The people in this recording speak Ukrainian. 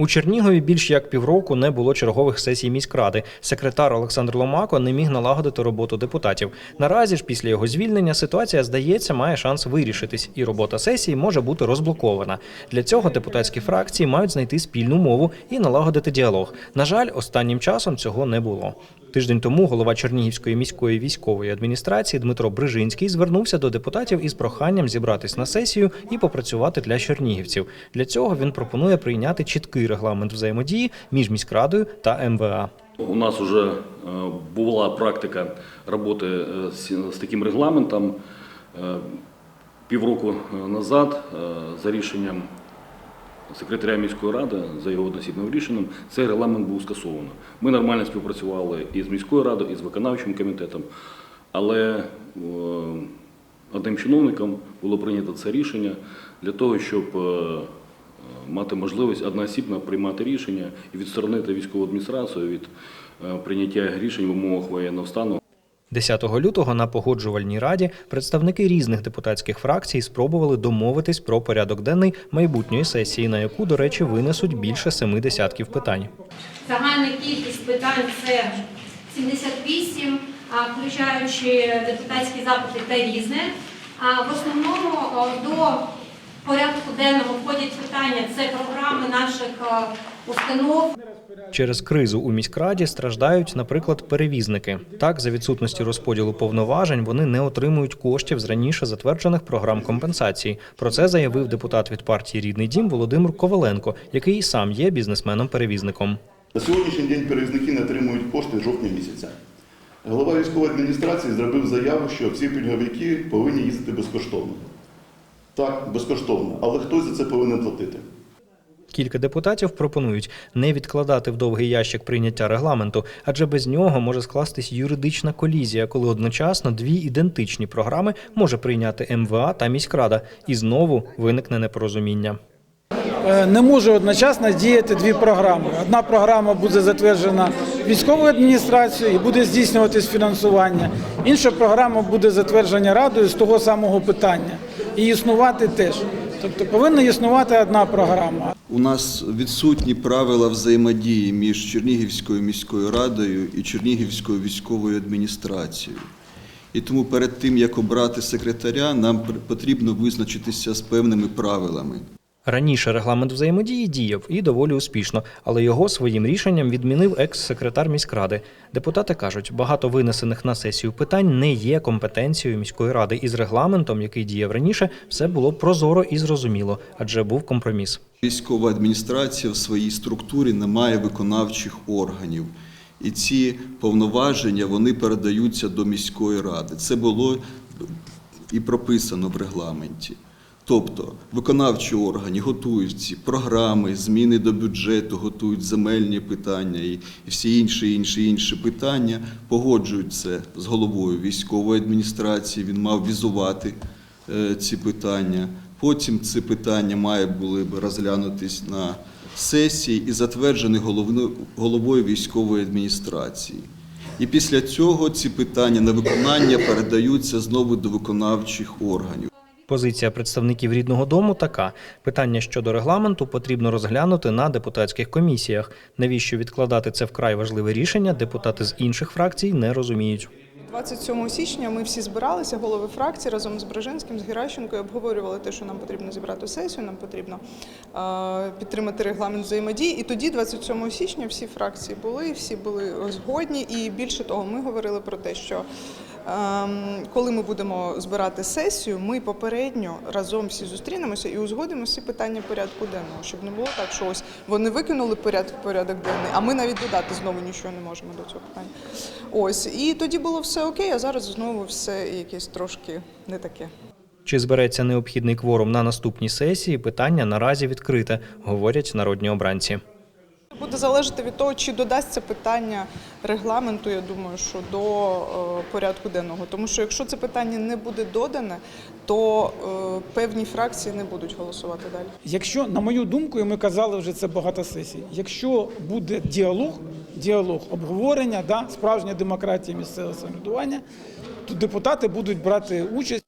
У Чернігові більш як півроку не було чергових сесій міськради. Секретар Олександр Ломако не міг налагодити роботу депутатів. Наразі ж після його звільнення ситуація, здається, має шанс вирішитись, і робота сесії може бути розблокована. Для цього депутатські фракції мають знайти спільну мову і налагодити діалог. На жаль, останнім часом цього не було. Тиждень тому голова Чернігівської міської військової адміністрації Дмитро Брижинський звернувся до депутатів із проханням зібратись на сесію і попрацювати для чернігівців. Для цього він пропонує прийняти чіткий регламент взаємодії між міськрадою та МВА. У нас вже була практика роботи е, з таким регламентом. Е, Півроку назад е, за рішенням секретаря міської ради, за його одноосібним рішенням, цей регламент був скасовано. Ми нормально співпрацювали і з міською радою, і з виконавчим комітетом, але е, одним чиновником було прийнято це рішення для того, щоб е, мати можливість одноосібно приймати рішення і відсторонити військову адміністрацію від е, прийняття рішень в умовах воєнного стану. 10 лютого на погоджувальній раді представники різних депутатських фракцій спробували домовитись про порядок денний майбутньої сесії, на яку, до речі, винесуть більше семи десятків питань. Загальна кількість питань це 78, а, включаючи депутатські запити та різне. В основному до порядку денного входять питання це програми наших установ. Через кризу у міськраді страждають, наприклад, перевізники. Так, за відсутності розподілу повноважень вони не отримують коштів з раніше затверджених програм компенсації. Про це заявив депутат від партії Рідний дім Володимир Коваленко, який і сам є бізнесменом-перевізником. На сьогоднішній день перевізники не отримують кошти з жовтня місяця. Голова військової адміністрації зробив заяву, що всі пільговики повинні їздити безкоштовно. Так, безкоштовно, але хтось за це повинен платити. Кілька депутатів пропонують не відкладати в довгий ящик прийняття регламенту, адже без нього може скластись юридична колізія, коли одночасно дві ідентичні програми може прийняти МВА та міськрада, і знову виникне непорозуміння. Е, не може одночасно діяти дві програми. Одна програма буде затверджена військовою адміністрацією і буде здійснюватись фінансування. Інша програма буде затверджена радою з того самого питання і існувати теж. Тобто повинна існувати одна програма. У нас відсутні правила взаємодії між Чернігівською міською радою і Чернігівською військовою адміністрацією. І тому перед тим, як обрати секретаря, нам потрібно визначитися з певними правилами. Раніше регламент взаємодії діяв і доволі успішно, але його своїм рішенням відмінив екс-секретар міськради. Депутати кажуть, багато винесених на сесію питань не є компетенцією міської ради, і з регламентом, який діяв раніше, все було прозоро і зрозуміло, адже був компроміс. Військова адміністрація в своїй структурі не має виконавчих органів. І ці повноваження вони передаються до міської ради. Це було і прописано в регламенті. Тобто виконавчі органи готують ці програми, зміни до бюджету, готують земельні питання і, всі інші, інші, інші питання, погоджують це з головою військової адміністрації. Він мав візувати е, ці питання. Потім ці питання має були б розглянутись на сесії і затверджені головою військової адміністрації. І після цього ці питання на виконання передаються знову до виконавчих органів. Позиція представників рідного дому така: питання щодо регламенту потрібно розглянути на депутатських комісіях. Навіщо відкладати це вкрай важливе рішення? Депутати з інших фракцій не розуміють. 27 січня ми всі збиралися, голови фракції разом з Брижинським, з Геращенко, обговорювали те, що нам потрібно зібрати сесію, нам потрібно е, підтримати регламент взаємодії. І тоді, 27 січня, всі фракції були, всі були згодні. І більше того, ми говорили про те, що коли ми будемо збирати сесію, ми попередньо разом всі зустрінемося і узгодимо всі питання порядку денного, щоб не було так, що ось вони викинули порядок порядок денний, а ми навіть додати знову нічого не можемо до цього питання. Ось і тоді було все окей, а зараз знову все якесь трошки не таке. Чи збереться необхідний кворум на наступній сесії? Питання наразі відкрите, говорять народні обранці. Буде залежати від того, чи додасться питання регламенту, я думаю, що до е, порядку денного. Тому що якщо це питання не буде додане, то е, певні фракції не будуть голосувати далі. Якщо, на мою думку, і ми казали вже це багато сесій, якщо буде діалог, діалог, обговорення, да, справжня демократія місцевого самоврядування, то депутати будуть брати участь.